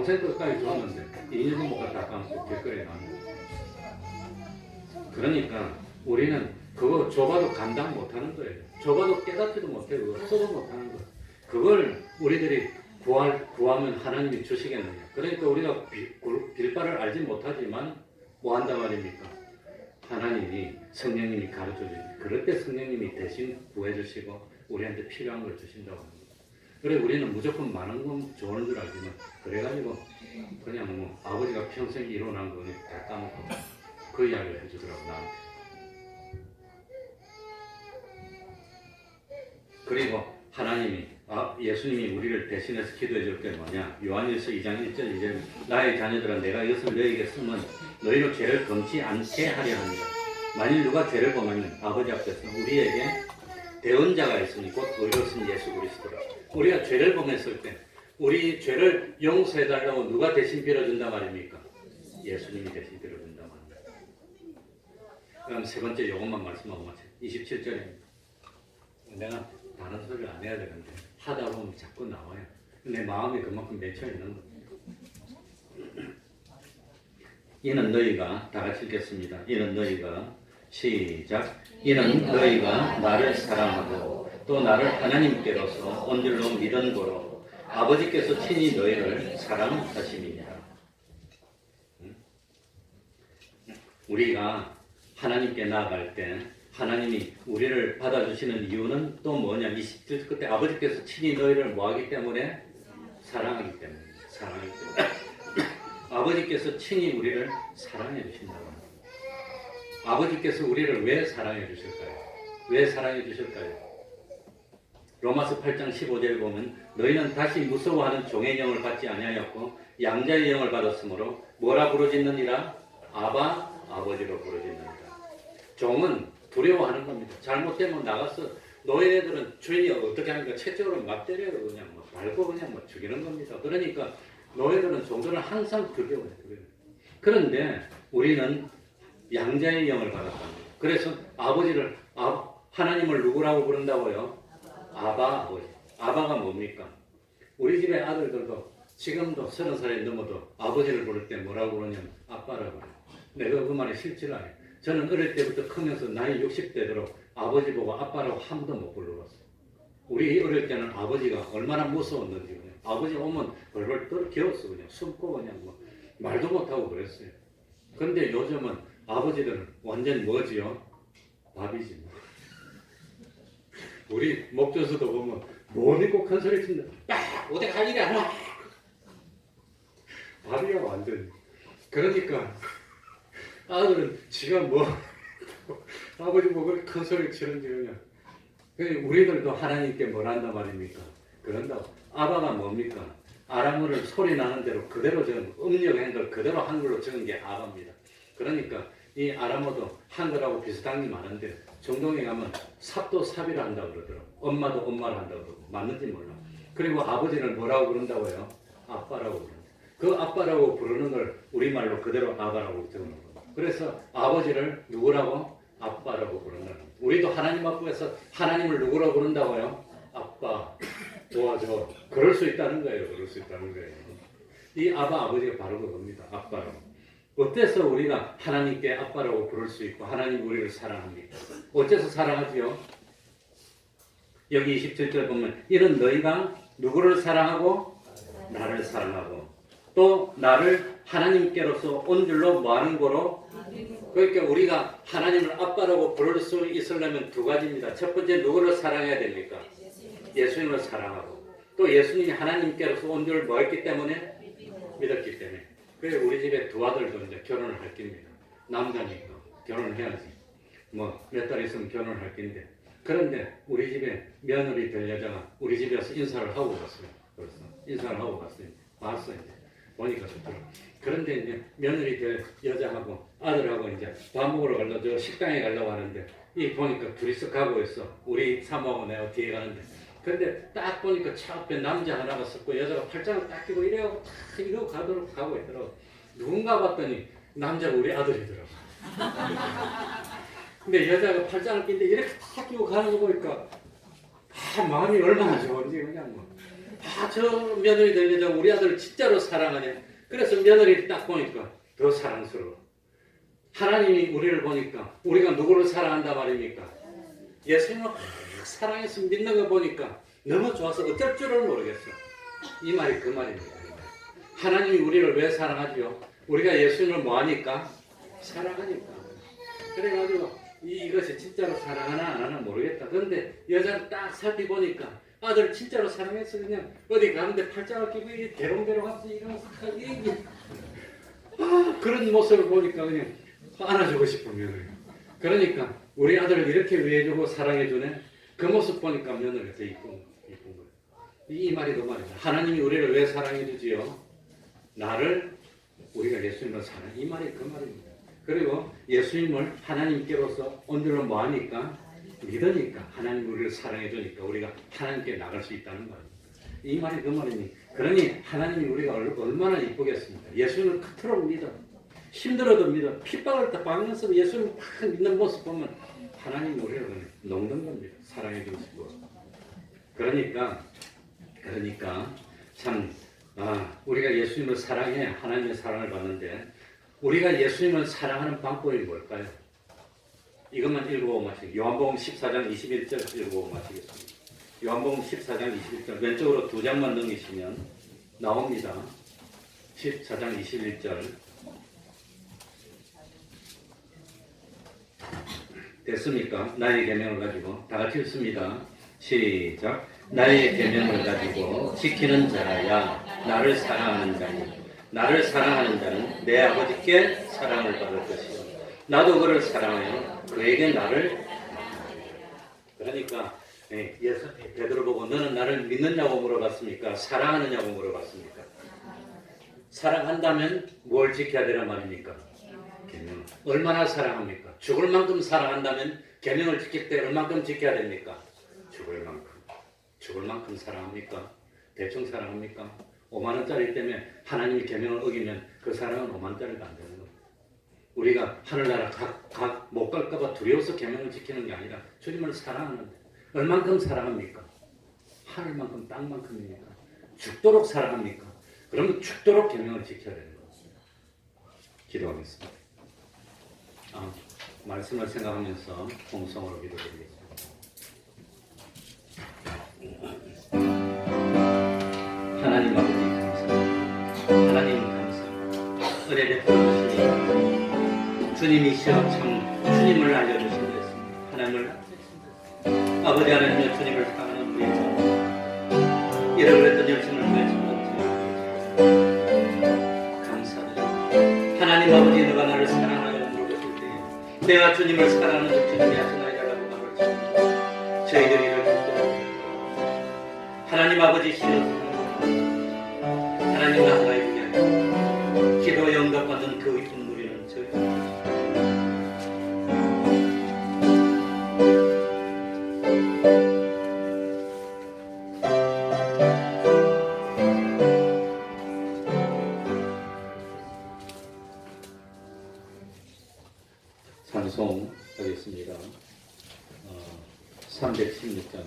동생 끝까지 줬는데 2년 먹고 다 까먹고 길거리에 나왔는데 그러니까 우리는 그거 줘봐도 감당 못하는 거예요. 줘봐도 깨닫지도 못해 그거 써도 못하는 거예요. 그걸 우리들이 구할, 구하면 하나님이 주시겠느냐. 그러니까 우리가 빌, 굴- 빌바를 알지 못하지만 뭐 한단 말입니까? 하나님이 성령님이 가르쳐 주시고 그럴 때 성령님이 대신 구해 주시고 우리한테 필요한 걸 주신다고 거예요. 그래 우리는 무조건 많은 건 좋은 줄 알지만 그래가지고 그냥 뭐 아버지가 평생 이뤄난 거는 다 까먹고 그 이야기를 해주더라고 나한테. 그리고 하나님이 아, 예수님이 우리를 대신해서 기도해 줄게 뭐냐? 요한일서 2장 1절 이제 나의 자녀들아 내가 이것을 너희에게 쓰면 너희로 죄를 범치 않게 하려 합니다. 만일 누가 죄를 범하면 아버지 앞에서 우리에게 대언자가 있으니 곧 의로우신 예수 그리스도라. 우리가 죄를 범했을 때 우리 죄를 용서해 달라고 누가 대신 빌어준다 말입니까? 예수님이 대신 빌어준다 말입니다. 그럼 세 번째 요것만 말씀하고 마쳐. 27절입니다. 내가 다른 소리를 안 해야 되는데 하다 보면 자꾸 나와요. 내 마음이 그만큼 맺혀 있는 거예요. 이는 너희가 다 같이 읽겠습니다. 이는 너희가 시작. 이는 너희가 나를 사랑하고 또 나를 하나님께로서 온 줄로 믿은 거로 아버지께서 친히 너희를 사랑하심이니라. 응? 우리가 하나님께 나아갈 때 하나님이 우리를 받아주시는 이유는 또 뭐냐? 20절 그때 아버지께서 친히 너희를 뭐하기 때문에 사랑하기 때문에 사랑하기 때문에 아버지께서 친히 우리를 사랑해 주신다고. 아버지께서 우리를 왜 사랑해 주실까요? 왜 사랑해 주실까요? 로마서 8장 15절 보면 너희는 다시 무서워하는 종의 영을 받지 아니하였고 양자의 영을 받았으므로 뭐라 부르짖느니라 아바 아버지로 부르짖느니라 종은 두려워하는 겁니다. 잘못되면 나가서 노예들은 주인이 어떻게 하니까 채찍으로 막 때려요. 그냥 뭐 밟고 그냥 뭐 죽이는 겁니다. 그러니까 노예들은 종들은 항상. 두려워해요. 그런데 우리는 양자의 영을 받았답니다. 그래서 아버지를 아, 하나님을 누구라고 부른다고요? 아바 아버지. 아바가 뭡니까? 우리 집의 아들들도 지금도 서른 살이 넘어도 아버지를 부를 때 뭐라고 부르냐면 아빠라고 그래요. 내가 그 말이 싫지가 않아요. 저는 어릴 때부터 크면서 나이 60대 되도록 아버지 보고 아빠라고 한 번도 못 불러봤어요. 우리 어릴 때는 아버지가 얼마나 무서웠는지 그냥 아버지 오면 벌벌 떨어 겨웠어 그냥 숨고 그냥 뭐 말도 못하고 그랬어요. 근데 요즘은 아버지들은 완전 뭐지요? 밥이지 뭐. 우리 목조수도 보면 못 입고 큰 소리 친다. 빡! 어디 갈 일이 하나? 밥이야 완전히. 그러니까 아들은 지가 뭐 아버지 뭐 그렇게 큰 소리 치는지 그냥 그래, 우리들도 하나님께 뭘 한단 말입니까? 그런다고 아바가 뭡니까? 아람어를 소리 나는 대로 그대로 적은 음력한 걸 그대로 한글로 적은 게 아바입니다. 그러니까 이 아람어도 한글하고 비슷한 게 많은데 정동에 가면 삽도 삽이라 한다고 그러더라고 엄마도 엄마를 한다고 그러고 맞는지 몰라 그리고 아버지를 뭐라고 부른다고요? 아빠라고 부른다 그 아빠라고 부르는 걸 우리말로 그대로 아바라고 적는 거 그래서 아버지를 누구라고? 아빠라고 거예요. 우리도 하나님 앞에서 하나님을 누구라고 부른다고요? 아빠 도와줘. 그럴 수 있다는 거예요. 그럴 수 있다는 거예요. 이 아바 아버지가 바로 그겁니다. 아빠라고. 어때서 우리가 하나님께 아빠라고 부를 수 있고 하나님 우리를 사랑합니까? 어째서 사랑하지요? 여기 27절 보면 이런 너희가 누구를 사랑하고 나를 사랑하고 또 나를 하나님께로서 온 줄로 뭐하는 거로 그러니까 우리가 하나님을 아빠라고 부를 수 있으려면 두 가지입니다. 첫 번째 누구를 사랑해야 됩니까? 예수님을 사랑하고 또 예수님이 하나님께로서 온 줄을 뭐 했기 때문에 믿었기 때문에 그래서 우리 집에 두 아들도 이제 결혼을 할 겁니다. 남자니까 결혼을 해야지. 뭐 몇 달 있으면 결혼을 할 건데 그런데 우리 집에 며느리 될 여자가 우리 집에서 인사를 하고 갔어요. 그래서 인사를 하고 갔어요. 봤어요. 이제. 보니까 좋더라고. 그런데 이제 며느리 될 여자하고 아들하고 이제 밥 먹으러 가려고 저 식당에 가려고 하는데 이 보니까 둘이서 가고 있어. 우리 사모하고 내가 뒤에 가는데. 근데 딱 보니까 차 앞에 남자 하나가 섰고 여자가 팔짱을 딱 끼고 이래고 탁 이러고 가도록 가고 있더라고. 누군가 봤더니 남자가 우리 아들이더라고. 근데 여자가 팔짱을 끼는데 이렇게 탁 끼고 가는 거 보니까 아, 마음이 얼마나 좋은지 그냥 뭐 아, 저 며느리 될 여자 우리 아들 진짜로 사랑하네. 그래서 며느리 딱 보니까 더 사랑스러워. 하나님이 우리를 보니까 우리가 누구를 사랑한다 말입니까? 예수님을 확 사랑해서 믿는 거 보니까 너무 좋아서 어쩔 줄을 모르겠어. 이 말이 그 말입니다. 하나님이 우리를 왜 사랑하지요? 우리가 예수님을 뭐하니까? 사랑하니까. 그래가지고 이- 이것이 진짜로 사랑하나 안 하나 모르겠다. 그런데 여자를 딱 살펴보니까 아들 진짜로 사랑했어 그냥 어디 가는데 팔짱을 끼고 이 대롱대롱 하면서 이러면서 이- 이- 아, 그런 모습을 보니까 그냥 싶은 며느리. 그러니까 우리 아들을 이렇게 위해주고 사랑해주네. 그 모습 보니까 며느리가 더 이쁜 거, 이쁜 거. 이 말이 그 말이다. 하나님이 우리를 왜 사랑해 주지요? 나를 우리가 예수님을 사랑. 이 말이 그 말입니다. 그리고 예수님을 하나님께로서 온전히 뭐하니까 믿으니까 하나님 우리를 사랑해 주니까 우리가 하나님께 나갈 수 있다는 말입니다. 이 말이 그 말이니 그러니 하나님이 우리가 얼- 얼마나 이쁘겠습니까? 예수님을 그토록 믿어. 힘들어도 믿어. 핍박을 다 받으면서 예수님을 딱 믿는 모습 보면 하나님 우리를 녹는 겁니다. 사랑해 주시고. 그러니까 그러니까 참 아, 우리가 예수님을 사랑해 하나님의 사랑을 받는데 우리가 예수님을 사랑하는 방법이 뭘까요? 이것만 읽어보고 마치겠습니다. 요한복음 14장 21절 읽어보고 마치겠습니다. 요한복음 14장 21절 왼쪽으로 두 장만 넘기시면 나옵니다. 14장 21절 됐습니까? 나의 계명을 가지고 다 같이 읽습니다. 시작. 나의 계명을 가지고 지키는 자라야 나를 사랑하는 자니 나를 사랑하는 자는 내 아버지께 사랑을 받을 것이요 나도 그를 사랑하여 그에게 나를 그러니까 예, 예수 베드로 보고 너는 나를 믿느냐고 물어봤습니까? 사랑하느냐고 물어봤습니까? 사랑한다면 뭘 지켜야 되란 말입니까? 계명. 얼마나 사랑합니까? 죽을 만큼 사랑한다면 계명을 지킬 때 얼만큼 지켜야 됩니까? 죽을 만큼. 죽을 만큼 사랑합니까? 대충 사랑합니까? 5만 원짜리 때문에 하나님의 계명을 어기면 그 사랑은 5만 원짜리가 안 되는 거예요. 우리가 하늘나라 각못 갈까봐 두려워서 계명을 지키는 게 아니라 주님을 사랑하는데 얼만큼 사랑합니까? 하늘만큼 땅만큼입니까? 죽도록 사랑합니까? 그러면 죽도록 계명을 지켜야 되는 거예요. 기도하겠습니다. 아, 말씀을 생각하면서 공성으로 기도드리겠습니다. 하나님 아버지 감사합니다. 하나님 감사합니다. 은혜 베풀어주시니 주님이시여 참 주님을 알려주신 것입니다. 하나님을 아버지 하나님의 주님을 사랑하는 우리의 자 잃어버렸던 열심을 위해 감사드립니다. 하나님 아버지 너가 내가 주님을 사랑하는 줄 주님이 하시나이 달라고 말을 칩니다. 저희들이 이를 듣고 하나님 아버지 신을 하나님 위 찬송하겠습니다. 어, 316장.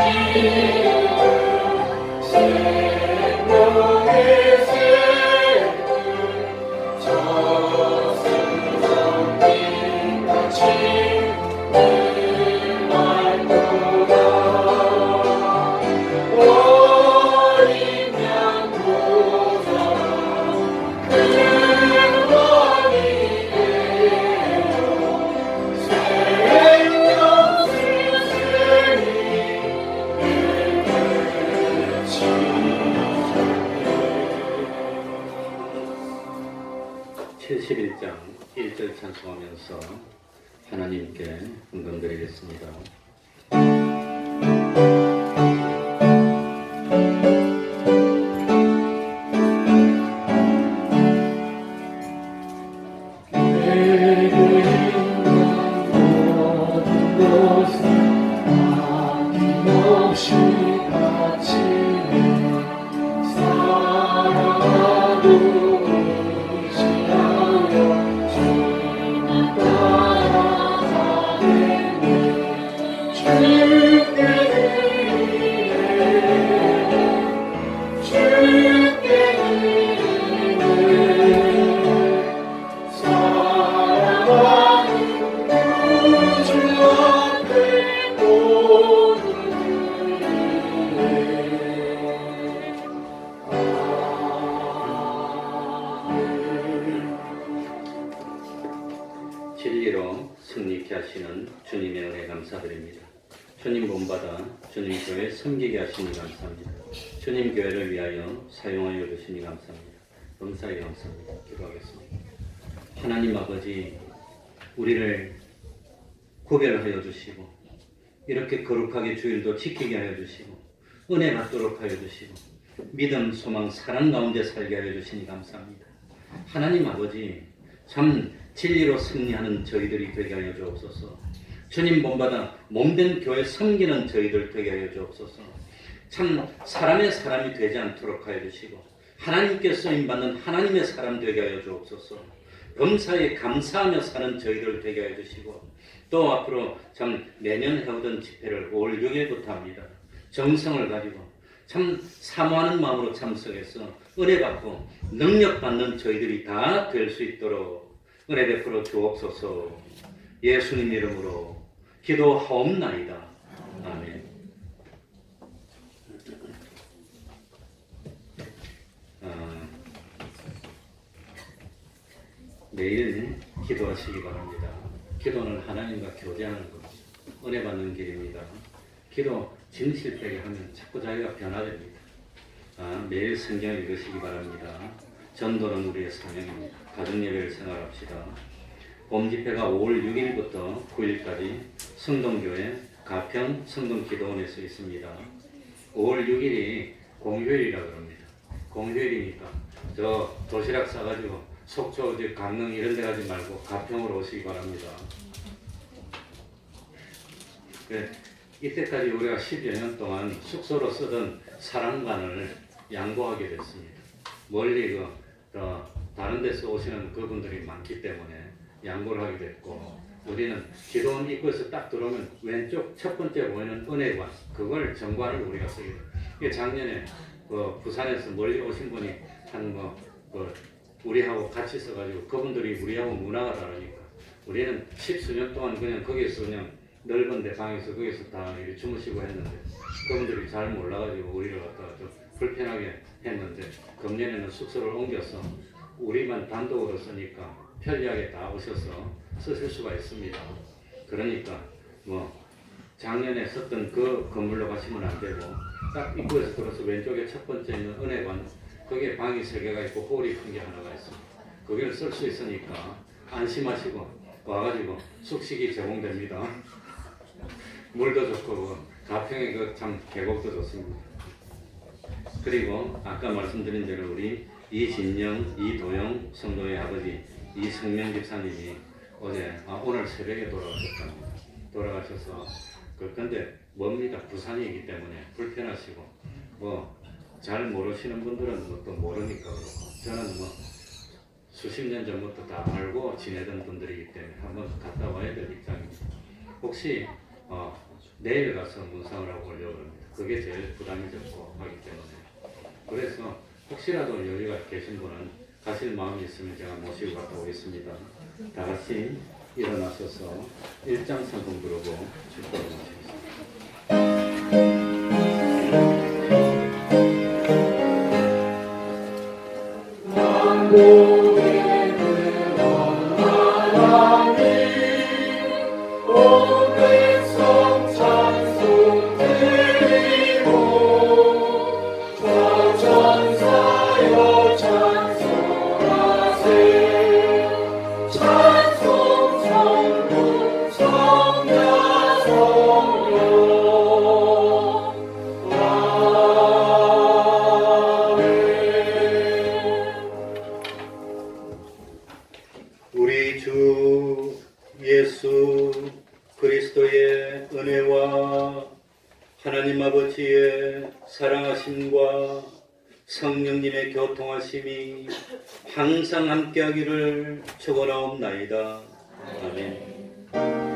(71장) 1절 찬송하면서 하나님께 헌금드리겠습니다. 주님의 은혜 감사드립니다. 주님 본받아 주님 교회 섬기게 하시니 감사합니다. 주님 교회를 위하여 사용하여 주시니 감사합니다. 감사히 감사합니다. 기도하겠습니다. 하나님 아버지 우리를 구별하여 주시고 이렇게 거룩하게 주일도 지키게 하여 주시고 은혜 받도록 하여 주시고 믿음, 소망, 사랑 가운데 살게 하여 주시니 감사합니다. 하나님 아버지 참 진리로 승리하는 저희들이 되게 하여 주옵소서. 주님 본받아 몸된 교회 섬기는 저희들 되게 하여 주옵소서. 참 사람의 사람이 되지 않도록 하여 주시고 하나님께 쓰임 받는 하나님의 사람 되게 하여 주옵소서. 범사에 감사하며 사는 저희들 되게 하여 주시고 또 앞으로 참 매년 해오던 집회를 5월 6일부터 합니다. 정성을 가지고 참 사모하는 마음으로 참석해서 은혜 받고 능력 받는 저희들이 다 될 수 있도록 은혜 베풀어 주옵소서. 예수님 이름으로 기도하옵나이다. 아멘. 아, 매일 기도하시기 바랍니다. 기도는 하나님과 교제하는 것, 은혜 받는 길입니다. 기도 진실되게 하면 자꾸 자기가 변화됩니다. 아, 매일 성경 읽으시기 바랍니다. 전도는 우리의 사명입니다. 가정 예배를 생활합시다. 봄 집회가 5월 6일부터 9일까지 성동교회 가평 성동기도원에서 있습니다. 5월 6일이 공휴일이라 그럽니다. 공휴일이니까 저 도시락 싸가지고 속초, 어디 강릉 이런 데 가지 말고 가평으로 오시기 바랍니다. 네, 이때까지 우리가 10여 년 동안 숙소로 쓰던 사랑관을 양보하게 됐습니다. 멀리 그, 어, 다른 데서 오시는 그분들이 많기 때문에 양보를 하게 됐고 우리는 기도원 입구에서 딱 들어오면 왼쪽 첫 번째 보이는 은혜관 그걸 정관을 우리가 쓰게 돼요. 이게 작년에 그 부산에서 멀리 오신 분이 한뭐 그 우리하고 같이 써가지고 그분들이 우리하고 문화가 다르니까 우리는 십수년 동안 그냥 거기서 그냥 넓은 데 방에서 거기서 다 이렇게 주무시고 했는데 그분들이 잘 몰라가지고 우리를 갖다가 좀 불편하게 했는데 금년에는 숙소를 옮겨서 우리만 단독으로 쓰니까 편리하게 다 오셔서 쓰실 수가 있습니다. 그러니까 뭐 작년에 썼던 그 건물로 가시면 안 되고 딱 입구에서 들어서 왼쪽에 첫 번째 있는 은혜관 거기에 방이 세 개가 있고 홀이 큰 게 하나가 있습니다. 거기를 쓸 수 있으니까 안심하시고 와가지고 숙식이 제공됩니다. 물도 좋고 가평의 그참 계곡도 좋습니다. 그리고 아까 말씀드린 대로 우리 이진영, 이도영 성도의 아버지 이성명 집사님이 어제 아, 오늘 새벽에 돌아가셨답니다. 돌아가셔서 그 근데 멉니다. 부산이기 때문에 불편하시고 뭐 잘 모르시는 분들은 뭐또 모르니까 그렇고 저는 뭐 수십 년 전부터 다 알고 지내던 분들이기 때문에 한번 갔다 와야 될 입장입니다. 혹시 어, 내일 가서 문상을 하고 오려고 합니다. 그게 제일 부담이 적고 하기 때문에. 그래서 혹시라도 여유가 계신 분은 가실 마음이 있으면 제가 모시고 갔다 오겠습니다. 다 같이 일어나셔서 일장선동 부르고 축도를 마치겠습니다. 예수 그리스도의 은혜와 하나님 아버지의 사랑하심과 성령님의 교통하심이 항상 함께하기를 축원하옵나이다. 아멘.